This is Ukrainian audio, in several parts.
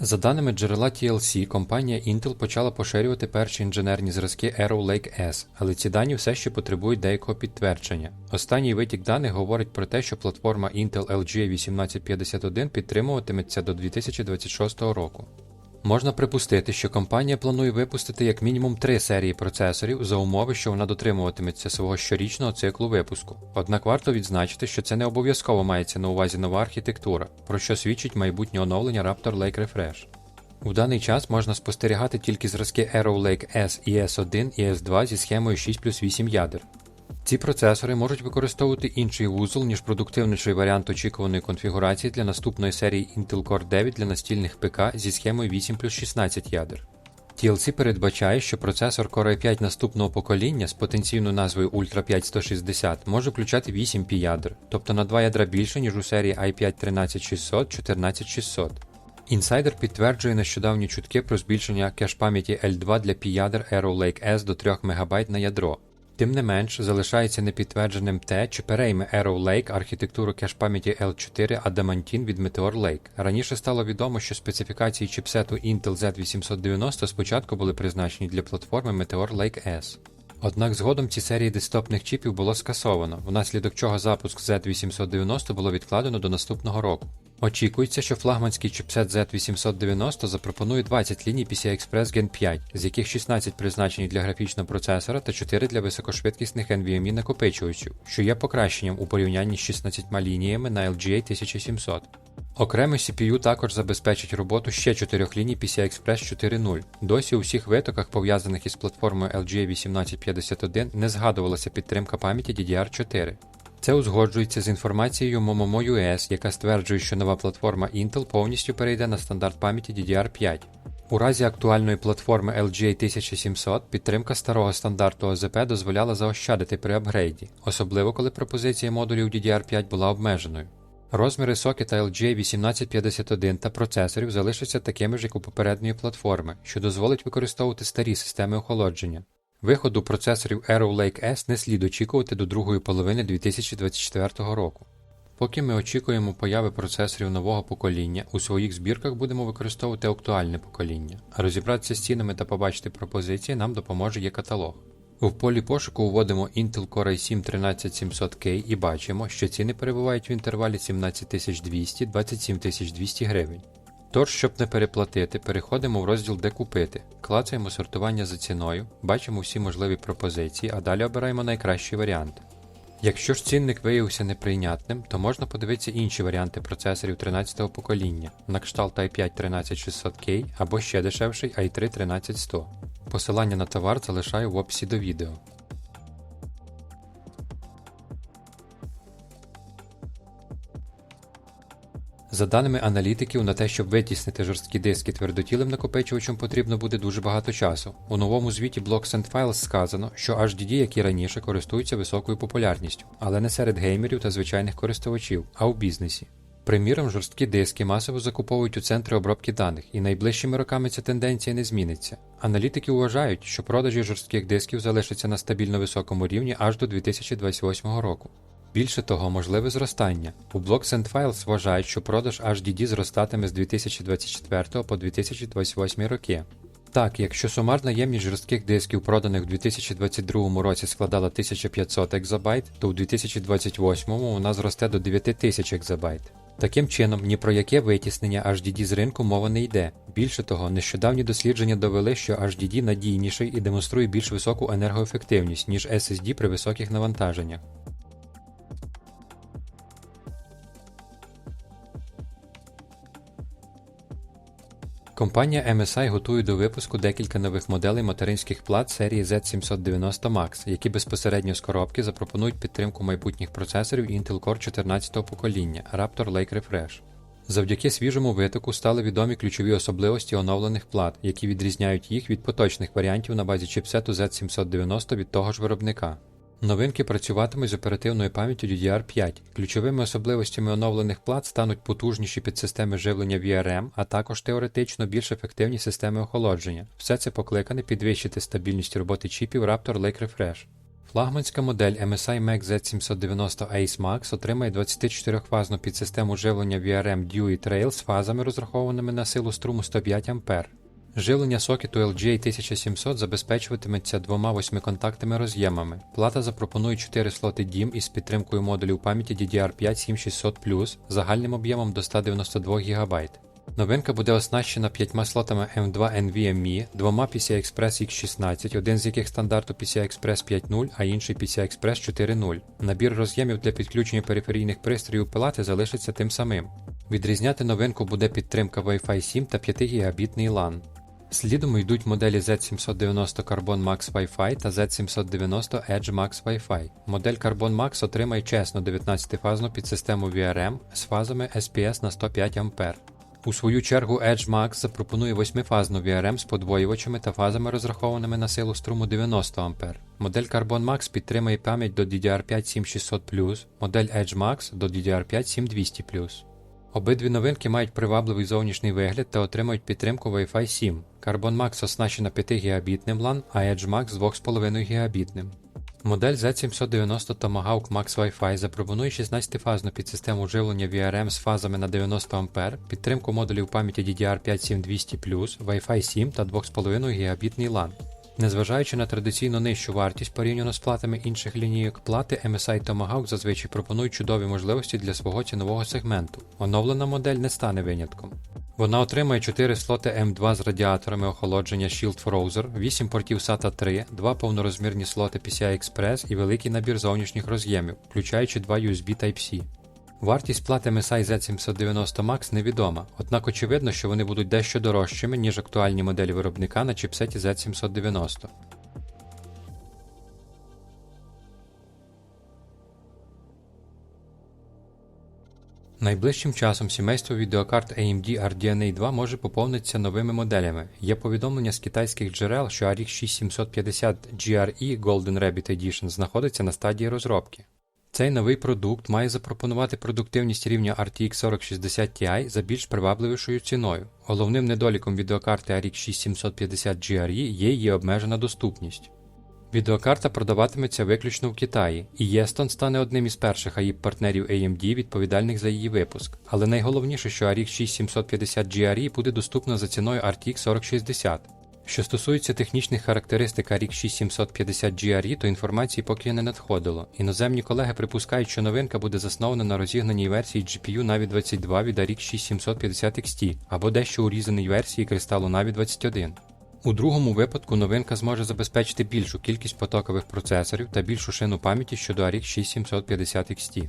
За даними джерела TLC, компанія Intel почала поширювати перші інженерні зразки Arrow Lake S, але ці дані все ще потребують деякого підтвердження. Останній витік даних говорить про те, що платформа Intel LGA 1851 підтримуватиметься до 2026 року. Можна припустити, що компанія планує випустити як мінімум три серії процесорів за умови, що вона дотримуватиметься свого щорічного циклу випуску. Однак варто відзначити, що це не обов'язково мається на увазі нова архітектура, про що свідчить майбутнє оновлення Raptor Lake Refresh. У даний час можна спостерігати тільки зразки Arrow Lake S і S1 і S2 зі схемою 6 плюс 8 ядер. Ці процесори можуть використовувати інший вузол, ніж продуктивніший варіант очікуваної конфігурації для наступної серії Intel Core 9 для настільних ПК зі схемою 8 плюс 16 ядер. TLC передбачає, що процесор Core i5 наступного покоління з потенційною назвою Ultra 5 160 може включати 8 пі ядер, тобто на 2 ядра більше, ніж у серії i5 13600 14600. Інсайдер підтверджує нещодавні чутки про збільшення кеш пам'яті L2 для пі-ядер Arrow Lake S до 3 МБ на ядро. Тим не менш, залишається непідтвердженим те, чи перейме Arrow Lake архітектуру кеш пам'яті L4 Adamantine від Meteor Lake. Раніше стало відомо, що специфікації чіпсету Intel Z890 спочатку були призначені для платформи Meteor Lake S. Однак згодом ці серії десктопних чіпів було скасовано, внаслідок чого запуск Z890 було відкладено до наступного року. Очікується, що флагманський чіпсет Z890 запропонує 20 ліній PCI Express Gen 5, з яких 16 призначені для графічного процесора та 4 для високошвидкісних NVMe накопичувачів, що є покращенням у порівнянні з 16 лініями на LGA 1700. Окремий CPU також забезпечить роботу ще 4 ліній PCI Express 4.0. Досі у всіх витоках, пов'язаних із платформою LGA 1851, не згадувалася підтримка пам'яті DDR4. Це узгоджується з інформацією Momomo US, яка стверджує, що нова платформа Intel повністю перейде на стандарт пам'яті DDR5. У разі актуальної платформи LGA 1700 підтримка старого стандарту ОЗП дозволяла заощадити при апгрейді, особливо коли пропозиція модулів DDR5 була обмеженою. Розміри сокета LGA 1851 та процесорів залишаться такими ж, як у попередньої платформи, що дозволить використовувати старі системи охолодження. Виходу процесорів Arrow Lake S не слід очікувати до другої половини 2024 року. Поки ми очікуємо появи процесорів нового покоління, у своїх збірках будемо використовувати актуальне покоління, а розібратися з цінами та побачити пропозиції нам допоможе є каталог. В полі пошуку вводимо Intel Core i7 13700K і бачимо, що ціни перебувають в інтервалі 17200-27200 гривень. Тож, щоб не переплатити, переходимо в розділ Де купити, клацаємо сортування за ціною, бачимо всі можливі пропозиції, а далі обираємо найкращий варіант. Якщо ж цінник виявився неприйнятним, то можна подивитися інші варіанти процесорів 13-го покоління, на кшталт i5 13600K або ще дешевший i3 13100. Посилання на товар залишаю в описі до відео. За даними аналітиків, на те, щоб витіснити жорсткі диски твердотілим накопичувачем, потрібно буде дуже багато часу. У новому звіті Blocks and Files сказано, що HDD, як і раніше, користуються високою популярністю, але не серед геймерів та звичайних користувачів, а у бізнесі. Приміром, жорсткі диски масово закуповують у центри обробки даних, і найближчими роками ця тенденція не зміниться. Аналітики вважають, що продажі жорстких дисків залишаться на стабільно високому рівні аж до 2028 року. Більше того, можливе зростання. У Blocks and Files вважають, що продаж HDD зростатиме з 2024 по 2028 роки. Так, якщо сумарна ємність жорстких дисків, проданих у 2022 році, складала 1500 ЕБ, то у 2028 вона зросте до 9000 ЕБ. Таким чином, ні про яке витіснення HDD з ринку мова не йде. Більше того, нещодавні дослідження довели, що HDD надійніший і демонструє більш високу енергоефективність, ніж SSD при високих навантаженнях. Компанія MSI готує до випуску декілька нових моделей материнських плат серії Z790 Max, які безпосередньо з коробки запропонують підтримку майбутніх процесорів Intel Core 14-го покоління Raptor Lake Refresh. Завдяки свіжому витоку стали відомі ключові особливості оновлених плат, які відрізняють їх від поточних варіантів на базі чіпсету Z790 від того ж виробника. Новинки працюватимуть з оперативною пам'яттю DDR5. Ключовими особливостями оновлених плат стануть потужніші підсистеми живлення VRM, а також теоретично більш ефективні системи охолодження. Все це покликане підвищити стабільність роботи чіпів Raptor Lake Refresh. Флагманська модель MSI Mac Z790 Ace Max отримає 24-фазну підсистему живлення VRM Dewey Trail з фазами, розрахованими на силу струму 105 А. Живлення сокету LGA 1700 забезпечуватиметься двома восьмиконтактними роз'ємами. Плата запропонує 4 слоти DIMM із підтримкою модулів пам'яті DDR5 7600 загальним об'ємом до 192 ГБ. Новинка буде оснащена п'ятьма слотами M2 NVMe, двома PCI Express X16, один з яких стандарту PCI Express 5.0, а інший PCI Express 4.0. Набір роз'ємів для підключення периферійних пристроїв пилати залишиться тим самим. Відрізняти новинку буде підтримка Wi-Fi 7 та 5 гігабітний LAN. Слідом йдуть моделі Z790 Carbon Max Wi-Fi та Z790 Edge Max Wi-Fi. Модель Carbon Max отримає чесну 19-фазну підсистему VRM з фазами SPS на 105 А. У свою чергу Edge Max запропонує 8-фазну VRM з подвоювачами та фазами, розрахованими на силу струму 90 А. Модель Carbon Max підтримує пам'ять до DDR5 7600 модель Edge Max до DDR5 7200 Обидві новинки мають привабливий зовнішній вигляд та отримують підтримку Wi-Fi 7. Carbon Max оснащена 5 гігабітним LAN, а Edge Max 2,5 гігабітним. Модель Z790 Tomahawk Max Wi-Fi запропонує 16-фазну підсистему живлення VRM з фазами на 90 А, підтримку модулів пам'яті DDR5 7200 Wi-Fi 7 та 2,5 гігабітний LAN. Незважаючи на традиційно нижчу вартість порівняно з платами інших лінійок, плати MSI Tomahawk зазвичай пропонують чудові можливості для свого цінового сегменту. Оновлена модель не стане винятком. Вона отримає 4 слоти M2 з радіаторами охолодження Shield Frozer, 8 портів SATA 3, 2 повнорозмірні слоти PCI Express і великий набір зовнішніх роз'ємів, включаючи 2 USB Type-C. Вартість плати MSI Z790 Max невідома, однак очевидно, що вони будуть дещо дорожчими, ніж актуальні моделі виробника на чіпсеті Z790. Найближчим часом сімейство відеокарт AMD RDNA 2 може поповнитися новими моделями. Є повідомлення з китайських джерел, що RX 6750 GRE Golden Rabbit Edition знаходиться на стадії розробки. Цей новий продукт має запропонувати продуктивність рівня RTX 4060 Ti за більш привабливішою ціною. Головним недоліком відеокарти RX 6750 GRE є її обмежена доступність. Відеокарта продаватиметься виключно в Китаї, і Єстон стане одним із перших аіп партнерів AMD, відповідальних за її випуск. Але найголовніше, що RX 6750 GRE буде доступна за ціною RTX 4060. Що стосується технічних характеристик RX 6750 GRE, то інформації поки не надходило. Іноземні колеги припускають, що новинка буде заснована на розігнаній версії GPU Navi 22 від RX 6750 XT або дещо урізаній версії кристалу Navi 21. У другому випадку новинка зможе забезпечити більшу кількість потокових процесорів та більшу шину пам'яті щодо RX 6750 XT.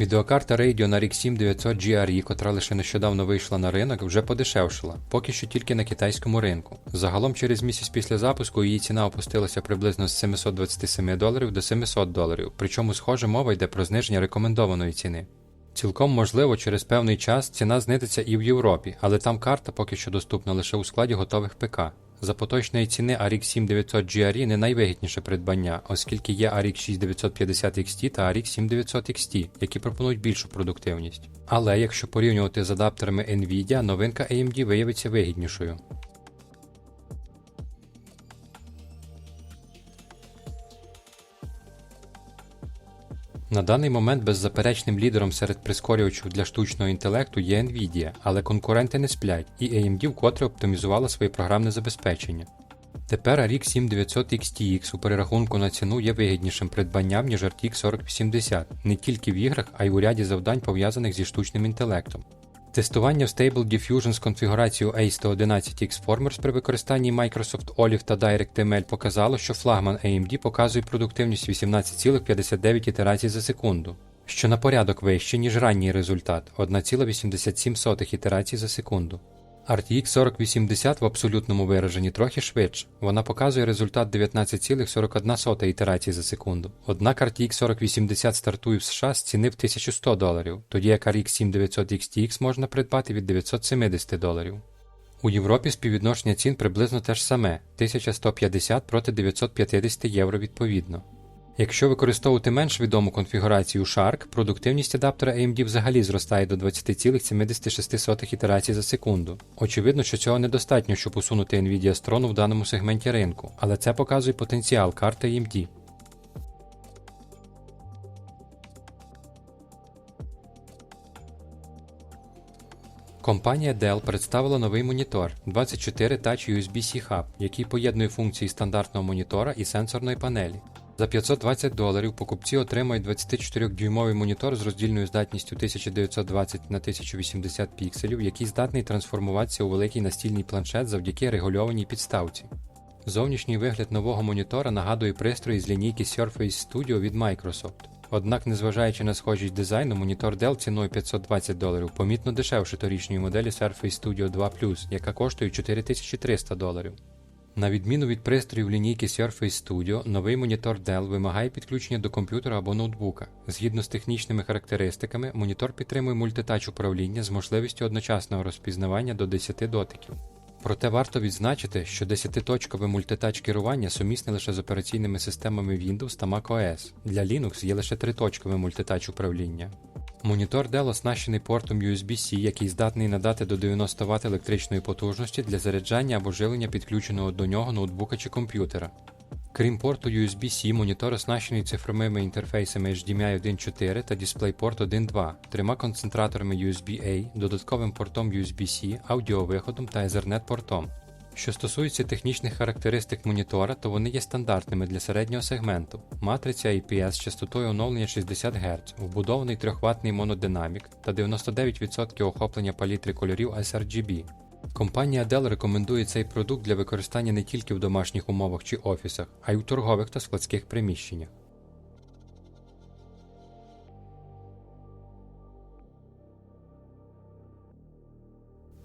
Відеокарта Radeon RX 7900 GRE, котра лише нещодавно вийшла на ринок, вже подешевшила, поки що тільки на китайському ринку. Загалом через місяць після запуску її ціна опустилася приблизно з 727 доларів до 700 доларів, причому схоже мова йде про зниження рекомендованої ціни. Цілком можливо, через певний час ціна знизиться і в Європі, але там карта поки що доступна лише у складі готових ПК. За поточної ціни RX 7900 GRE не найвигідніше придбання, оскільки є RX 6950 XT та RX 7900 XT, які пропонують більшу продуктивність. Але якщо порівнювати з адаптерами Nvidia, новинка AMD виявиться вигіднішою. На даний момент беззаперечним лідером серед прискорювачів для штучного інтелекту є Nvidia, але конкуренти не сплять, і AMD вкотре оптимізувала своє програмне забезпечення. Тепер RX 7900 XTX у перерахунку на ціну є вигіднішим придбанням, ніж RTX 4080 не тільки в іграх, а й у ряді завдань пов'язаних зі штучним інтелектом. Тестування в Stable Diffusion з конфігурацією A111X Formers при використанні Microsoft Olive та DirectML показало, що флагман AMD показує продуктивність 18,59 ітерацій за секунду, що на порядок вище, ніж ранній результат 1,87 ітерацій за секунду. RTX 4080 в абсолютному вираженні трохи швидше. Вона показує результат 19,41 ітерації за секунду. Однак RTX 4080 стартує в США з ціни в 1100 доларів, тоді як RX 7900 XTX можна придбати від 970 доларів. У Європі співвідношення цін приблизно те ж саме 1150 проти 950 євро відповідно. Якщо використовувати менш відому конфігурацію Shark, продуктивність адаптера AMD взагалі зростає до 20,76 ітерацій за секунду. Очевидно, що цього недостатньо, щоб усунути Nvidia з в даному сегменті ринку, але це показує потенціал карти AMD. Компанія Dell представила новий монітор 24 Touch USB-C Hub, який поєднує функції стандартного монітора і сенсорної панелі. За 520 доларів покупці отримають 24-дюймовий монітор з роздільною здатністю 1920 на 1080 пікселів, який здатний трансформуватися у великий настільний планшет завдяки регульованій підставці. Зовнішній вигляд нового монітора нагадує пристрої з лінійки Surface Studio від Microsoft. Однак, незважаючи на схожість дизайну, монітор Dell ціною 520 доларів помітно дешевше торічньої моделі Surface Studio 2 яка коштує 4300 доларів. На відміну від пристроїв лінійки Surface Studio, новий монітор Dell вимагає підключення до комп'ютера або ноутбука. Згідно з технічними характеристиками, монітор підтримує мультитач управління з можливістю одночасного розпізнавання до 10 дотиків. Проте варто відзначити, що 10-точкове мультитач керування сумісне лише з операційними системами Windows та macOS. Для Linux є лише триточкове мультитач управління. Монітор Dell оснащений портом USB-C, який здатний надати до 90 Вт електричної потужності для заряджання або живлення підключеного до нього ноутбука чи комп'ютера. Крім порту USB-C, монітор оснащений цифровими інтерфейсами HDMI 1.4 та DisplayPort 1.2, трьома концентраторами USB-A, додатковим портом USB-C, аудіовиходом та Ethernet портом. Що стосується технічних характеристик монітора, то вони є стандартними для середнього сегменту. Матриця IPS з частотою оновлення 60 Гц, вбудований трьохватний монодинамік та 99% охоплення палітри кольорів sRGB. Компанія Dell рекомендує цей продукт для використання не тільки в домашніх умовах чи офісах, а й у торгових та складських приміщеннях.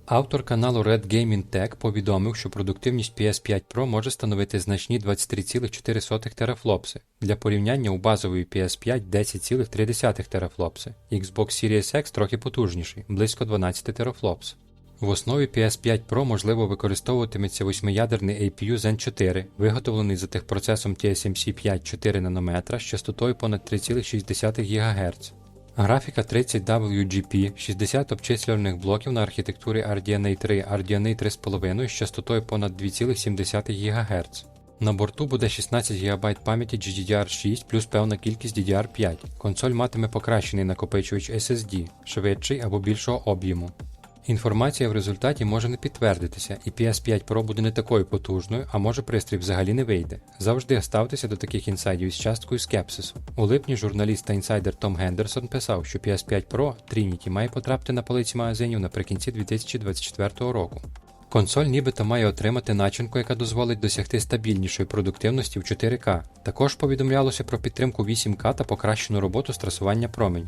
Автор каналу Red Gaming Tech повідомив, що продуктивність PS5 Pro може становити значні 23,4 терафлопси. Для порівняння у базової PS5 10,3 терафлопси. Xbox Series X трохи потужніший, близько 12 терафлопс. В основі PS5 Pro можливо використовуватиметься восьмиядерний APU Zen 4, виготовлений за техпроцесом TSMC 5 4 нанометра з частотою понад 3,6 ГГц. Графіка 30 WGP, 60 обчислювальних блоків на архітектурі RDNA 3, RDNA 3,5 з частотою понад 2,7 ГГц. На борту буде 16 ГБ пам'яті GDDR6 плюс певна кількість DDR5. Консоль матиме покращений накопичувач SSD, швидший або більшого об'єму. Інформація в результаті може не підтвердитися, і PS5 Pro буде не такою потужною, а може пристрій взагалі не вийде. Завжди ставтеся до таких інсайдів із часткою скепсису. У липні журналіст та інсайдер Том Гендерсон писав, що PS5 Pro Trinity має потрапити на полиці магазинів наприкінці 2024 року. Консоль нібито має отримати начинку, яка дозволить досягти стабільнішої продуктивності в 4К. Також повідомлялося про підтримку 8К та покращену роботу страсування променю.